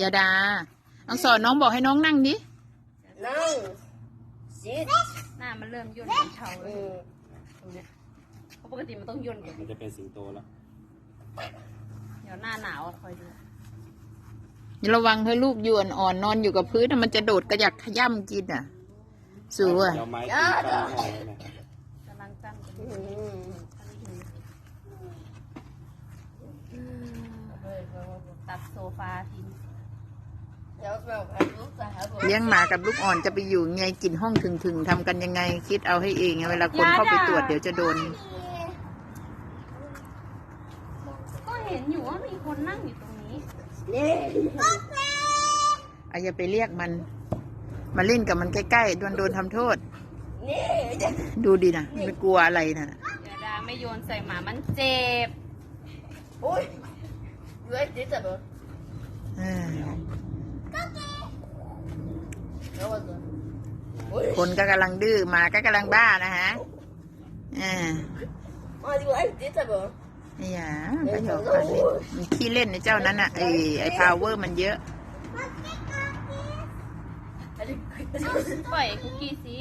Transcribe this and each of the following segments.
ยาดา น้องสอนน้องบอกให้น้องนั่งดิ นั่งสิหน้ามันเริ่มย่นเฉาเลยตรงเนี้ยเพราะปกติมันต้องย่นก่อนมันจะเป็นสิงโตแล้ว เดี๋ยวหน้าหนาวอะคอยดูระวังให้ลูกยวนอ่อนนอนอยู่กับพื้นมันจะโดดกระยักขย่ำกินอะ สู้อะกำลังตั้ง ตัดโซฟาทิ้งเลี้ยงหมากับลูกอ่อนจะไปอยู่ไงกินห้องถึงๆทำกันยังไง คิดเอาให้เองเวลาคนเข้าไปตรวจเดี๋ยวจะโดน ก็เห็นอยู่ว่ามีคนนั่งอยู่ตรงนี้อาอย่าไปเรียกมัน มาเล่นกับมันใกล้ๆโดนโดนทำโทษ ดูดินะมันกลัวอะไรนะเดี๋ยวดาไม่โยนใส่หมามันเจ็บ Oi. Du er ditt, Ebbe. เออ Ja, vet du. Oi. คนก็กำลังดื้อหมาก็กำลังบ้านะฮะอ่า Ah, du er ditt, Ebbe. อย่าก็หยอกกันเล่นมันขี้เล่นในเจ้านั้นอะไอไอพาวเวอร์มันเยอะปล่อยคุกกี้สิ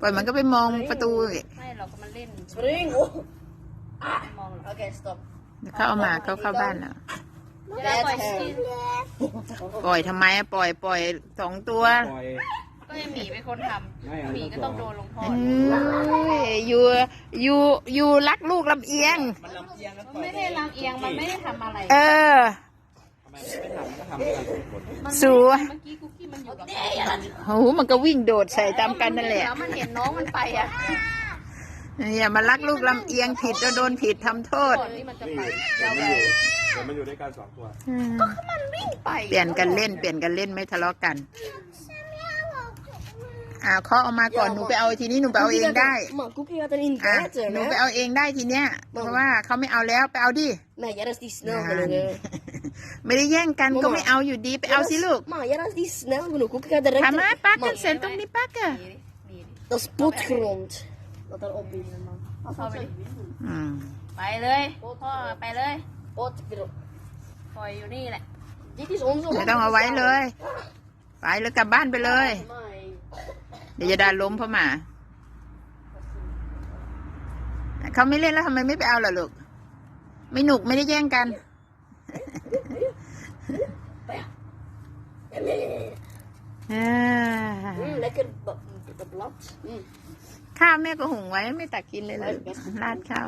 ปล่อยมันก็ไปมองประตูอีกไม่เราก็มาเล่น Spring. Oh. ไม่มองหรอก Okay, stop. เดี๋ยวเขาเอามาเขาเข้าบ้านแล้ว เดี๋ยวดาปล่อยคุกกี้ปล่อยทำไมอะปล่อยปล่อยสองตัวปล่อยก็ยังหมีเป็นคนทไม่เอาำหมีก็ต้องโดนลงโทเอษ้ยอยู่อยู่อยู่รักลูกลำเอียง มันลำเอียงแล้วมันไม่ได้ลำเอียงมันไม่ได้ทำอะไรเออ ทำไมไม่ทำก็ทำด้วยกันสองคนมันสู้ไม่ได้เมื่อกี้คุกกี้มันอยู่กับใครโอ้โหมันก็วิ่งโดดใส่ตามกันนั่นแหละ แล้วมันเห็นน้องมันไปอะ อย่ามารักลูกลำเอียงผิดแล้วโดนผิดทำโทษ ก่อนที่มันจะนี่ไปเดี๋ยวมันอยู่เดี๋ยวมันอยู่ด้วยกันสองตัวอืมมันวิ่งไปเปลี่ยนกันเล่น เปลี่ยนกันเล่นไม่ทะเลาะกันอ่าเคาะออกมาก่อนหนูไปเอาทีนี้หนูไปเอาเองได้ Man, Cookie gaat erin อะ bijten, หนู hè? ไปเอาเองได้ที nya เพราะว่าเขาไม่เอาแล้วไปเอาดิ Nee, jij is die snel นั่น genoeg, hè? ไม่ได้แย่งกันก็ไม่เอาอยู่ดีไปเอาสิลูก Maar jij is die snel genoeg. Cookie gaat direct... ทำไม er- ปักกัน Man, เสร็จตรงนี้ปักอะ มีดิมีดิ Dat is potgrond. Dat daarop is. เข้าไปดิอืมไปเลยพ่อไปเลย Potgrond. ปล่อยอยู่นี่แหละ Dit is onze ไม่ต้องเอาไว้เลย ไปเลยกลับบ้านไปเลยเดี๋ยวจะดาล้มเพราะหมา เขาไม่เล่นแล้วทำไมไม่ไปเอาล่ะลูก ไม่หนุกไม่ได้แย่งกัน อ่า Mm, lekker ba- dat blad. Mm. ข้าวแม่ก็หุงไว้ไม่ตักกินเลยเลยราดข้าว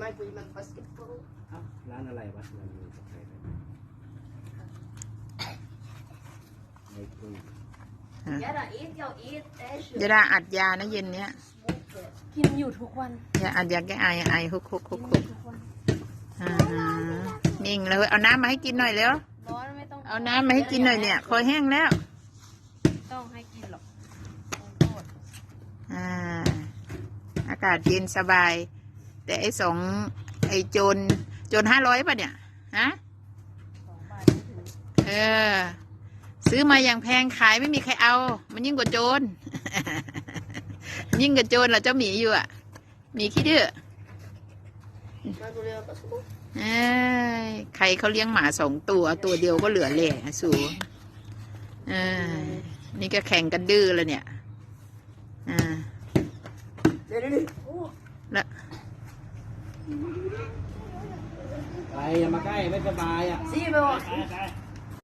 Maar ik wil je met basketbal. เอ้าร้านอะไรวะมันมีกับใครเลยไม่คุย Ja, dat eet jou eet, ijsje. จะดาอัดยานะเย็นเนี้ยกินอยู่ทุกวันยาอัดยาแก้ไอไอฮุกฮุกฮุกฮุกทุกวัน อ่าฮะนิ่งเลยเอาน้ำมาให้กินหน่อยเร็วร้อนไม่ต้องเอาน้ำมาให้กินหน่อยเนี่ยคอแห้งแล้ว ต้องให้กินหรอกลงโทษ อ่า อากาศเย็นสบาย แต่ไอ้สองไอ้โจรโจรห้าร้อยป่ะเนี่ย ฮะเออ ซื้อมาอย่างแพงขายไม่มีใครเอา มันยิ่งกว่าโจร ยิ่งกว่าโจรเหรอเจ้าหมีอยู่อะหมีขี้ดื้อเอ้ยใครเขาเลี้ยงหมาสองตัวตัวเดียวก็เหลือแหล่สูเออนี่ก็แข่งกันดื้อแล้วเนี่ย อ่า Nee, nee, nee. Oh. แล้วไปอย่ามาใกล้ไม่สบายอะ Zie je wel? ไปไป